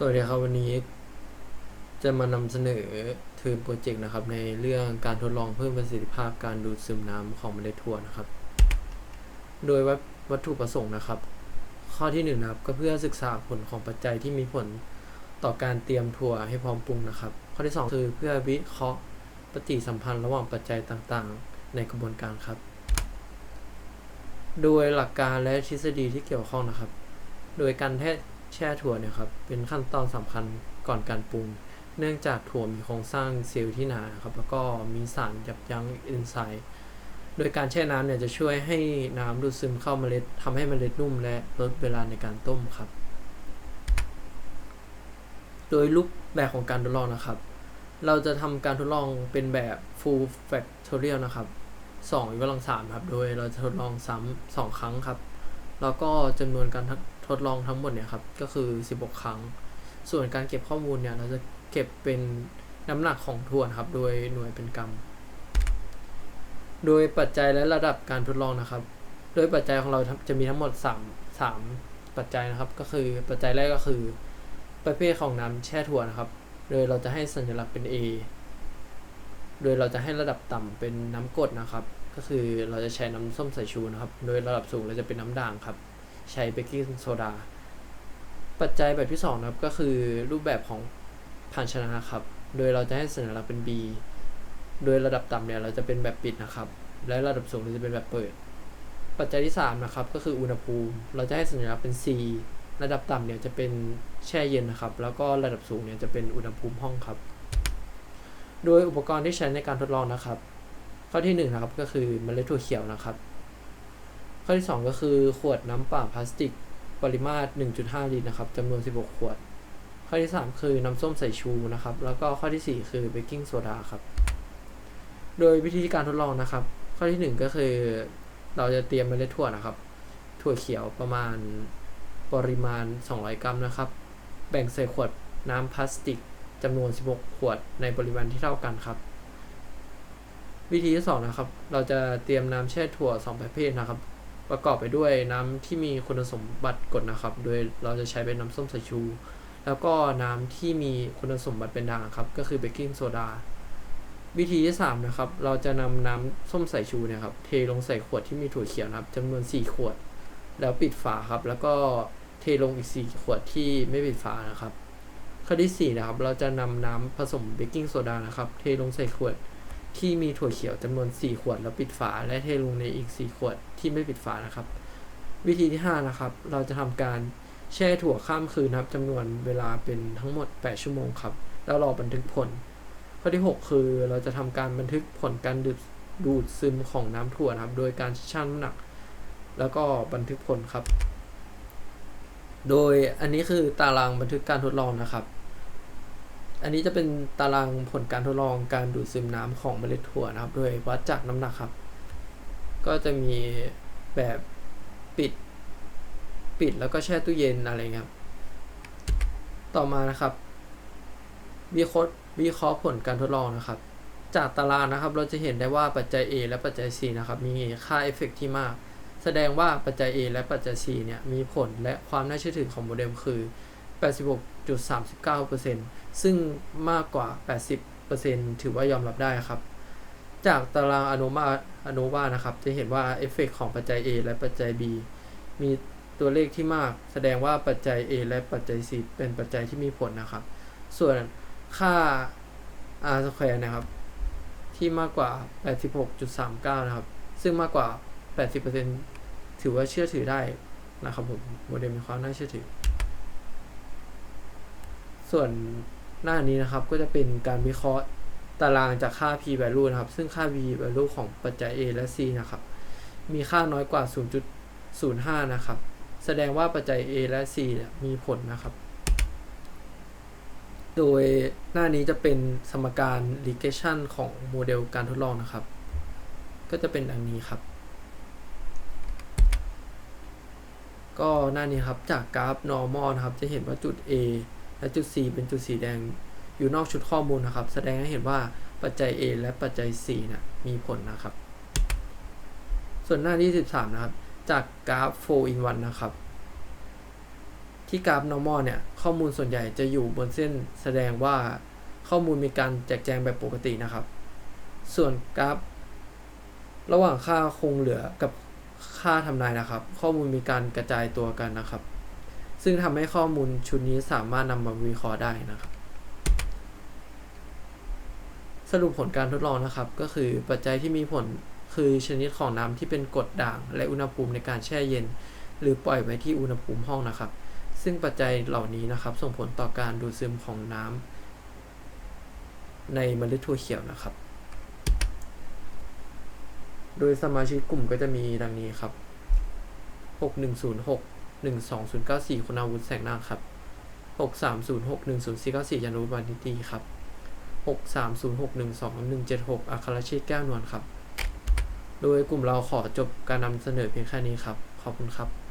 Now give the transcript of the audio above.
สวัสดีครับวันนี้จะมานำเสนอทืนโปรเจกต์นะครับ ในเรื่องการทดลองเพิ่มประสิทธิภาพการดูดซึมน้ำของเมล็ดถั่วนะครับ โดยวัตวัตถุประสงค์นะครับ ข้อที่หนึ่งนะครับก็เพื่อศึกษาผลของปัจจัยที่มีผลต่อการเตรียมถั่วให้พร้อมปรุงนะครับ ข้อที่สองคือเพื่อวิเคราะห์ปฏิสัมพันธ์ระหว่างปัจจัยต่างๆ ในกระบวนการครับ โดยหลักการและทฤษฎีที่เกี่ยวข้องนะครับ โดยการแท้ แช่ถั่วเนี่ยครับเป็นขั้นตอนสำคัญก่อนการปรุง เนื่องจากถั่วมีโครงสร้างเซลล์ที่หนาครับแล้วก็มีสารยับยั้งเอนไซม์โดยการแช่น้ำเนี่ยจะช่วยให้น้ำดูดซึมเข้าเมล็ดทำให้เมล็ดนุ่มและลดเวลาในการต้มครับ โดยรูปแบบของการทดลองนะครับ เราจะทำการทดลองเป็นแบบ full factorial นะครับ2ยกกำลังสามครับ โดยเราจะทดลองซ้ำสองครั้งครับ แล้วก็จำนวนการ ทดลองทั้งหมดเนี่ยครับก็คือ 16 ครั้ง ส่วนการเก็บข้อมูลเนี่ยเราจะเก็บเป็นน้ำหนักของถั่วนะครับโดยหน่วยเป็นกรัม โดยปัจจัยและระดับการทดลองนะครับ โดยปัจจัยของเราจะมีทั้งหมด 3 3 ปัจจัยนะครับ ก็คือปัจจัยแรกก็คือ ประเภทของน้ำแช่ถั่วนะครับ โดยเราจะให้สัญลักษณ์เป็น A โดยเราจะให้ระดับต่ำเป็นน้ำกรดนะครับ ก็คือเราจะใช้น้ำส้มสายชูนะครับ โดยระดับสูงเราจะเป็นน้ำด่างครับ ใช้เบกกิ้งโซดา ปัจจัยแบบที่2นะครับก็คือรูปแบบของภาชนะครับ โดยเราจะให้สัญลักษณ์เป็น B โดยระดับต่ำเนี่ยเราจะเป็นแบบปิดนะครับ และระดับสูงเราจะเป็นแบบเปิด ปัจจัยที่ 3 นะครับ ก็คืออุณหภูมิ เราจะให้สัญลักษณ์เป็น C ระดับต่ำเนี่ยจะเป็นแช่เย็นนะครับ แล้วก็ระดับสูงเนี่ยจะเป็นอุณหภูมิห้องครับ โดยอุปกรณ์ที่ใช้ในการทดลองนะครับ ข้อที่1นนะครับก็คือเมล็ดถั่วเขียวนะครับ ข้อที่ 2 ก็คือขวดน้ำเปล่าพลาสติกปริมาตร 1.5 ลิตรนะครับจำนวน 16 ขวด ข้อที่ 3 คือน้ำส้มสายชูนะครับ แล้วก็ข้อที่ 4 คือเบกกิ้งโซดาครับ โดยวิธีการทดลองนะครับ ข้อที่ 1 ก็คือเราจะเตรียมเมล็ดถั่วนะครับ ถั่วเขียวประมาณปริมาณ 200 กรัมนะครับ แบ่งใส่ขวดน้ำพลาสติกจำนวน 16 ขวดในปริมาณที่เท่ากันครับ วิธีที่ 2 นะครับ เราจะเตรียมน้ำแช่ถั่ว 2 ประเภทนะครับ ประกอบไปด้วยน้ำที่มีคุณสมบัติกรดนะครับ โดยเราจะใช้เป็นน้ำส้มสายชู แล้วก็น้ำที่มีคุณสมบัติเป็นด่างครับ ก็คือเบกกิ้งโซดา วิธีที่ 3 นะครับ เราจะนำน้ำส้มสายชูเนี่ยครับ เทลงใส่ขวดที่มีถั่วเขียวนะครับจำนวน 4 ขวด แล้วปิดฝาครับ แล้วก็เทลงอีก 4 ขวดที่ไม่ปิดฝานะครับ ข้อที่ 4 นะครับ เราจะนำน้ำผสมเบกกิ้งโซดานะครับ เทลงใส่ขวด ที่มีถั่วเขียวจำนวน 4 ขวดแล้วปิดฝา และเทลงในอีก 4 ขวดที่ไม่ปิดฝานะครับ วิธีที่ 5 นะครับ เราจะทำการแช่ถั่วข้ามคืนนะครับจำนวนเวลาเป็นทั้งหมด 8 ชั่วโมงครับ แล้วรอบันทึกผล ข้อที่ 6 คือเราจะทำการบันทึกผลการดูดดูดซึมของน้ำถั่วนะครับ โดยการชั่งน้ำหนัก แล้วก็บันทึกผลครับ โดยอันนี้คือตารางบันทึกการทดลองนะครับ อันนี้จะเป็นตารางผลการทดลองการดูดซึมน้ำของเมล็ดถั่วนะครับ โดยวัดจากน้ำหนักครับ ก็จะมีแบบปิด ปิดแล้วก็แช่ตู้เย็นอะไรเงี้ยครับ ต่อมานะครับ วิเคราะห์วิเคราะห์ผลการทดลองนะครับ จากตารางนะครับ เราจะเห็นได้ว่าปัจจัย A และปัจจัย C นะครับ มีค่าเอฟเฟกที่มาก แสดงว่าปัจจัย A และปัจจัย C เนี่ยมีผลและความน่าเชื่อถือของโมเดลคือ 86.39%ซึ่งมากกว่า 80%ถือว่ายอมรับได้ครับ จากตารางอนุมาอนุวานะครับ จะเห็นว่าเอฟเฟกของปัจจัย A และปัจจัย B มีตัวเลขที่มาก แสดงว่าปัจจัย A และปัจจัย C เป็นปัจจัยที่มีผลนะครับ ส่วนค่า r square นะครับ ที่มากกว่า 86.39 นะครับ ซึ่งมากกว่า 80%ถือว่าเชื่อถือได้นะครับผมโมเดลมีความน่าเชื่อถือ ส่วนหน้านี้นะครับก็จะเป็นการวิเคราะห์ตารางจากค่า p value นะครับ ซึ่งค่า p value ของปัจจัย a และ c นะครับ มีค่าน้อยกว่า 0.05 นะครับ แสดงว่าปัจจัย a และ c เนี่ยมีผลนะครับ โดยหน้านี้จะเป็นสมการ regression ของโมเดลการทดลองนะครับ ก็จะเป็นดังนี้ครับ ก็หน้านี้ครับจากกราฟ normal นะครับ จะเห็นว่าจุด A และจุด C เป็นจุดสีแดงอยู่นอกชุดข้อมูลนะครับ แสดงให้เห็นว่าปัจจัย A และปัจจัย C นะมีผลนะครับ ส่วนหน้าที่ 13 นะครับ จากกราฟ4 in 1นะครับ ที่กราฟ normal เนี่ย ข้อมูลส่วนใหญ่จะอยู่บนเส้นแสดงว่าข้อมูลมีการแจกแจงแบบปกตินะครับ ส่วนกราฟ ระหว่างค่าคงเหลือกับค่าทำนายนะครับ ข้อมูลมีการกระจายตัวกันนะครับ ซึ่งทำให้ข้อมูลชุดนี้สามารถนำมาวิเคราะห์ได้นะครับ สรุปผลการทดลองนะครับ ก็คือปัจจัยที่มีผลคือชนิดของน้ำที่เป็นกรดด่าง และอุณหภูมิในการแช่เย็น หรือปล่อยไว้ที่อุณหภูมิห้องนะครับ ซึ่งปัจจัยเหล่านี้นะครับ ส่งผลต่อการดูดซึมของน้ำในเมล็ดถั่วเขียวนะครับ โดยสมาชิกกลุ่มก็จะมีดังนี้ครับ 6106 หนึ่งสองศูนย์เก้าสี่คุณอาวุธแสงนาครับหกสามศูนย์หกหนึ่งศูนย์สี่เก้าสี่ยานุบันทิตีครับหกสามศูนย์หกหนึ่งสองหนึ่งเจ็ดหกอัครชีตแก้วนวลครับ โดยกลุ่มเราขอจบการนำเสนอเพียงแค่นี้ครับ ขอบคุณครับ